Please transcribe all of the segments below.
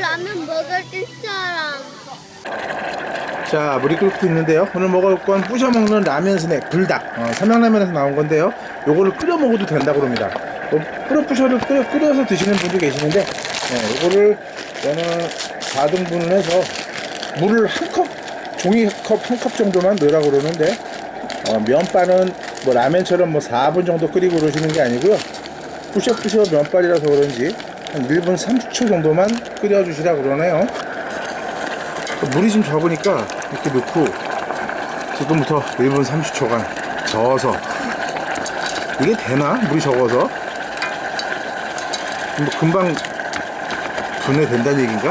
라면 먹을 사람. 자 물이 끓고 있는데요. 오늘 먹을 건 부셔 먹는 라면 스낵 불닭. 어, 삼양라면에서 나온 건데요. 요거를 끓여 먹어도 된다고 합니다. 뭐 끓여 부셔를 끓여, 끓여서 드시는 분도 계시는데 네, 요거를 저는 4등분을 해서 물을 한 컵 종이컵 한 컵 정도만 넣으라고 그러는데 어, 면발은 뭐 라면처럼 뭐 4분 정도 끓이고 그러시는 게 아니고요. 부셔부셔 면발이라서 그런지 한 1분 30초 정도만 끓여주시라 그러네요 물이 좀 적으니까 이렇게 넣고 지금부터 1분 30초간 저어서 이게 되나? 물이 적어서 뭐 금방 분해된다는 얘기인가?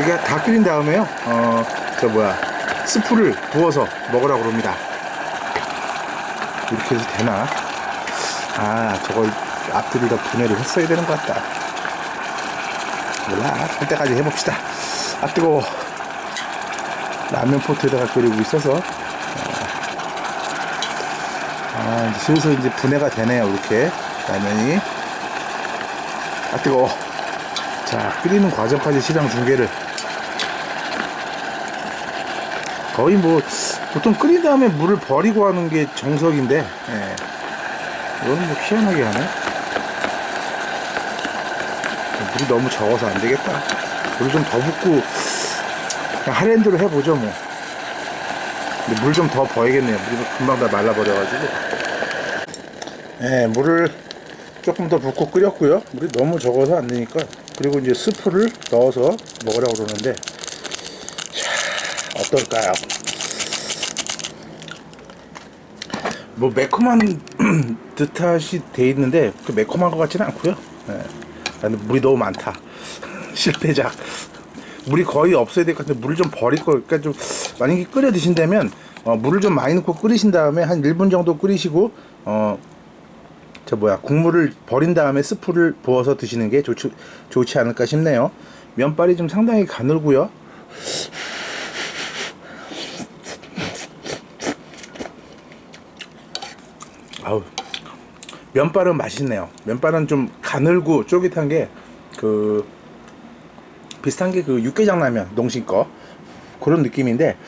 이게 다 끓인 다음에요 어 저 뭐야 스프를 부어서 먹으라고 그럽니다 이렇게 해서 되나? 아 저걸 앞들이다 분해를 했어야 되는 것 같다. 몰라 할 때까지 해봅시다. 아 뜨거워 라면 포트에다가 끓이고 있어서 어. 아 이제 슬슬 이제 분해가 되네요 이렇게. 라면이. 아 뜨거워 자 끓이는 과정까지 시장 중계를. 거의 뭐 보통 끓인 다음에 물을 버리고 하는 게 정석인데 예. 이거는 뭐 희한하게 하네 물이 너무 적어서 안 되겠다. 물을 좀 더 붓고 그냥 하랜드로 해보죠 뭐. 근데 물 좀 더 버야겠네요. 물이 금방 다 말라버려가지고. 예 물을 조금 더 붓고 끓였고요. 물이 너무 적어서 안 되니까. 그리고 이제 스프를 넣어서 먹으라고 그러는데 자 어떨까요? 뭐 매콤한 듯하시 돼 있는데 그 매콤한 것 같지는 않고요. 예. 근데 물이 너무 많다. 실패작 물이 거의 없어야 될 것 같은데 물을 좀 버릴 거 그러니까 좀 만약에 끓여 드신다면 어, 물을 좀 많이 넣고 끓이신 다음에 한 1분 정도 끓이시고 어 저 뭐야 국물을 버린 다음에 스프를 부어서 드시는 게 좋지, 좋지 않을까 싶네요. 면발이 좀 상당히 가늘고요. 아우 면발은 맛있네요. 면발은 좀 가늘고 쫄깃한 게 그 비슷한 게 그 육개장 라면 농심 거. 그런 느낌인데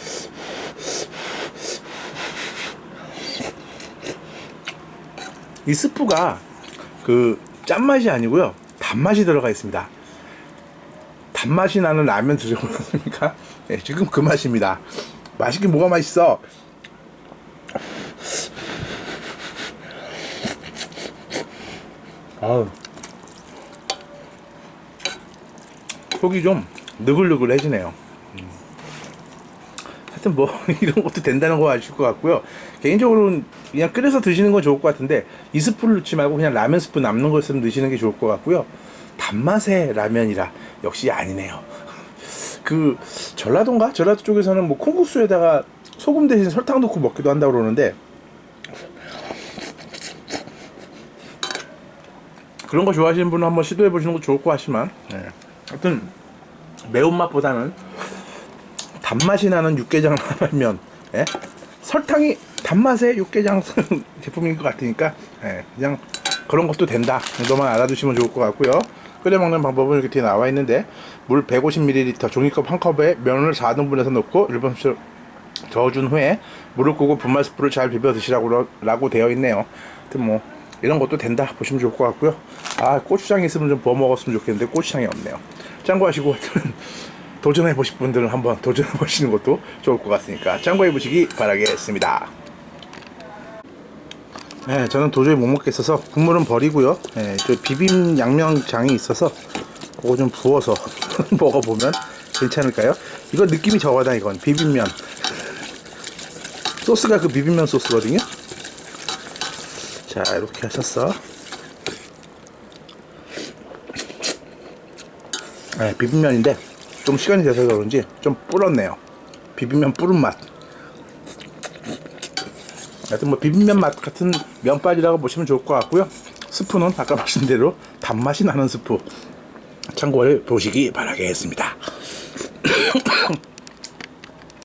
이 스프가 그 짠맛이 아니고요. 단맛이 들어가 있습니다. 단맛이 나는 라면 드셔보셨습니까? 네, 지금 그 맛입니다. 맛있긴 뭐가 맛있어 아우 속이 좀 느글느글해지네요. 음. 하여튼 뭐 이런 것도 된다는 거 아실 것 같고요. 개인적으로는 그냥 끓여서 드시는 건 좋을 것 같은데 이 스프를 넣지 말고 그냥 라면 스프 남는 거 있으면 드시는 게 좋을 것 같고요. 단맛의 라면이라 역시 아니네요. 그 전라도인가 전라도 쪽에서는 뭐 콩국수에다가 소금 대신 설탕 넣고 먹기도 한다고 그러는데 그런 거 좋아하시는 분은 한번 시도해 보시는 거 좋을 것 같지만 네. 하여튼 매운맛보다는 단맛이 나는 육개장 라면 예? 설탕이 단맛의 육개장 제품인 것 같으니까 예, 그냥 그런 것도 된다 정도만 알아두시면 좋을 것 같고요 끓여 먹는 방법은 이렇게 뒤에 나와 있는데 물 150ml 종이컵 한 컵에 면을 4등분해서 넣고 1분 저어준 후에 물을 끄고 분말 스프를 잘 비벼 드시라고 라고 되어 있네요 하여튼 뭐 이런 것도 된다 보시면 좋을 것 같고요. 아 고추장이 있으면 좀 부어 먹었으면 좋겠는데 고추장이 없네요. 참고하시고 도전해 보실 분들은 한번 도전해 보시는 것도 좋을 것 같으니까 참고해 보시기 바라겠습니다. 네, 저는 도저히 못 먹겠어서 국물은 버리고요. 네, 저 비빔 양념장이 있어서 그거 좀 부어서 먹어보면 괜찮을까요? 이건 느낌이 저거다 이건. 비빔면. 소스가 그 비빔면 소스거든요 자 이렇게 하셨어. 네, 비빔면인데 좀 시간이 돼서 그런지 좀 불었네요. 비빔면 뿌른 맛. 하여튼 뭐 비빔면 맛 같은 면발이라고 보시면 좋을 것 같고요. 스프는 아까 말씀드린 대로 단맛이 나는 스프. 참고해 보시기 바라겠습니다